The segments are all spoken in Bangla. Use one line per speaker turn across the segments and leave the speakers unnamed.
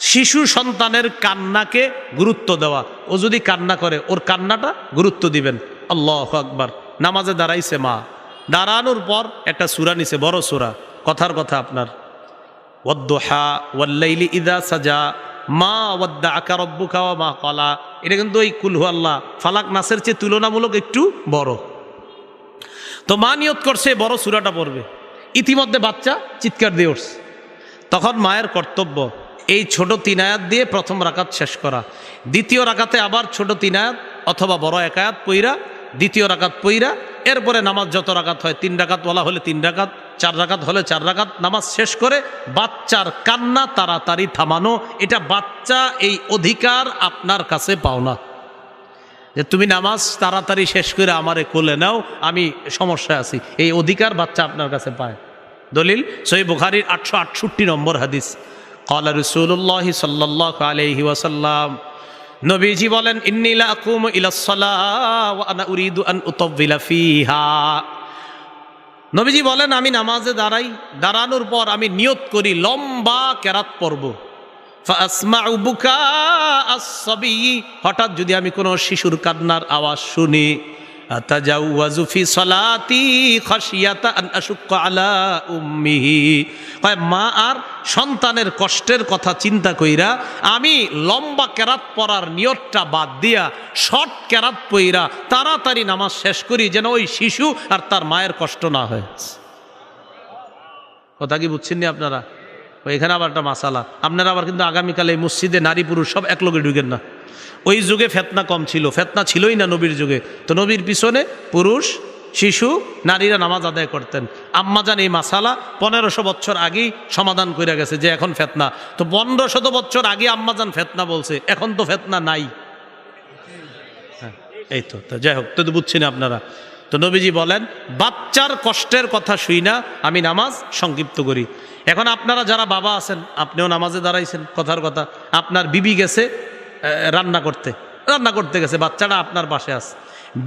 শিশু সন্তানের কান্নাকে গুরুত্ব দেওয়া। ও যদি কান্না করে, ওর কান্নাটা গুরুত্ব দিবেন। আল্লাহ আকবার। নামাজে দাঁড়াইছে মা। দাঁড়ানোর পর একটা সুরা নিছে, বড় সুরা। কথার কথা আপনার। ওয়াদ্দোহা ওয়াল্লাইলি ইদা সাজা, মা ওয়াদ্দা আকা রব্বুকা ওয়া মা কলা এটা কিন্তু ওই কুলহু আল্লাহ, ফালাক নাসের চেয়ে তুলনামূলক একটু বড়। তো মা নিয়ত করছে বড় সুরাটা পড়বে। ইতিমধ্যে বাচ্চা চিৎকার দিয়ে উঠছে। তখন মায়ের কর্তব্য এই ছোট তিন আয়াত দিয়ে প্রথম রাকাত শেষ করা। দ্বিতীয় রাকাতে আবার ছোট তিন আয়াত অথবা বড় এক আয়াত পইরা দ্বিতীয় রাকাত পইরা এরপরে নামাজ যত রাকাত হয়, তিন রাকাত বলা হলে তিন রাকাত, চার রাকাত হলে চার রাকাত নামাজ শেষ করে বাচ্চার কান্না তাড়াতাড়ি থামানো। এটা বাচ্চা এই অধিকার আপনার কাছে পাও না যে তুমি নামাজ তাড়াতাড়ি শেষ করে আমারে কোলে নাও, আমি সমস্যায় আছি। এই অধিকার বাচ্চা আপনার কাছে পায়। দলিল সই বুখারির আটশো আটষট্টি নম্বর হাদিস। কলা রসুল্লাহ সাল্লাহ আলহি ওয়াসাল্লাম নবীজি বলেন ইন্নিলা আকুম উরিদু আন নবীজি বলেন আমি নামাজে দাঁড়াই, দাঁড়ানোর পর আমি নিয়ত করি লম্বা কেরাত আসসাবি হঠাৎ যদি আমি কোনো শিশুর কান্নার আওয়াজ শুনি। আতাজাউয়াজু সালাতি খাশিয়াতা আন আলা উম্মিহি। হয় মা আর সন্তানের কষ্টের কথা চিন্তা কইরা আমি লম্বা কেরাত পড়ার নিয়তটা বাদ দিয়া, শর্ট কেরাত পইরা তাড়াতাড়ি নামাজ শেষ করি যেন ওই শিশু আর তার মায়ের কষ্ট না হয়। কথা কি বুঝছেন নি আপনারা? এখানে আবার একটা মাসালা। আপনারা আবার কিন্তু আগামীকালে মসজিদে নারী পুরুষ সব এক লোকে ঢুকেন না। ওই যুগে ফেতনা কম ছিল ফেতনা ছিলই না নবীর যুগে। তো নবীর পিছনে পুরুষ শিশু নারীরা নামাজ আদায় করতেন। আম্মাজান এই মাসালা পনেরোশো বছর আগেই সমাধান করে গেছে যে এখন ফেতনা। তো পনেরো শত বছর আগে আম্মাজান ফেতনা বলছে এখন তো ফেতনা নাই। হ্যাঁ, এই তো যাই হোক তো বুঝছি না আপনারা। তো নবীজি বলেন বাচ্চার কষ্টের কথা শুই না আমি নামাজ সংক্ষিপ্ত করি। এখন আপনারা যারা বাবা আছেন আপনিও নামাজে দাঁড়াইছেন কথার কথা। আপনার বিবি গেছে রান্না করতে। রান্না করতে গেছে বাচ্চাটা আপনার পাশে আছে।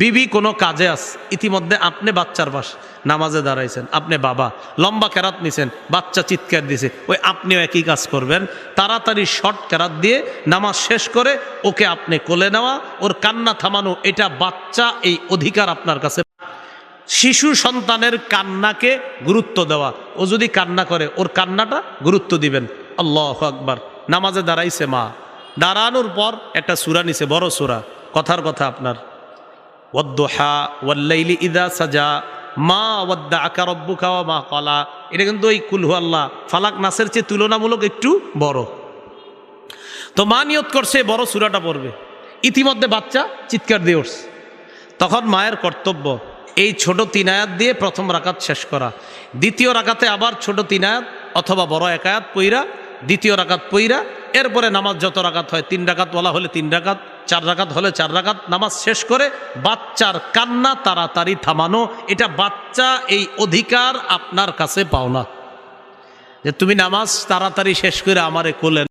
বিবি কোনো কাজে আস ইতিমধ্যে আপনি বাচ্চার পাশ, নামাজে দাঁড়াইছেন, আপনি বাবা, লম্বা কেরাত নিছেন, বাচ্চা চিৎকার দিছে, ওই আপনিও একই কাজ করবেন, তাড়াতাড়ি শর্ট কেরাত দিয়ে নামাজ শেষ করে ওকে আপনি কোলে নেওয়া, ওর কান্না থামানো, এটা বাচ্চা এই অধিকার আপনার কাছে। শিশু সন্তানের কান্নাকে গুরুত্ব দেওয়া, ও যদি কান্না করে, ওর কান্নাটা গুরুত্ব দিবেন। আল্লাহ আকবার। নামাজে দাঁড়াইছে মা। দাঁড়ানোর পর একটা সুরা নিছে, বড় সুরা। কথার কথা আপনার। ওয়াদ্দোহা ওয়াল্লাইলি ইদা সাজা, মা ওয়াদ্দা আকা রব্বুকা ওয়া মা কলা এটা কিন্তু ওই কুলহু ফালাক নাসের চেয়ে তুলনামূলক একটু বড়। তো মা নিয়ত করছে বড় সুরাটা পড়বে। ইতিমধ্যে বাচ্চা চিৎকার দিয়ে উঠছে। তখন মায়ের কর্তব্য, এই ছোট তিন আয়াত দিয়ে প্রথম রাকাত শেষ করা। দ্বিতীয় রাকাতে আবার ছোট তিন আয়াত অথবা বড় একায়াত পইরা, দ্বিতীয় রাকাত পইরা এরপরে নামাজ যত রাকাত হয়, তিন রাকাত বলা হলে তিন ডাকাত চার রাকাত হলে চার রাকাত, নামাজ শেষ করে বাচ্চার কান্না তাড়াতাড়ি থামানো, এটা বাচ্চা এই অধিকার আপনার কাছে পাওনা। যে তুমি নামাজ তাড়াতাড়ি শেষ করে আমারে কোলে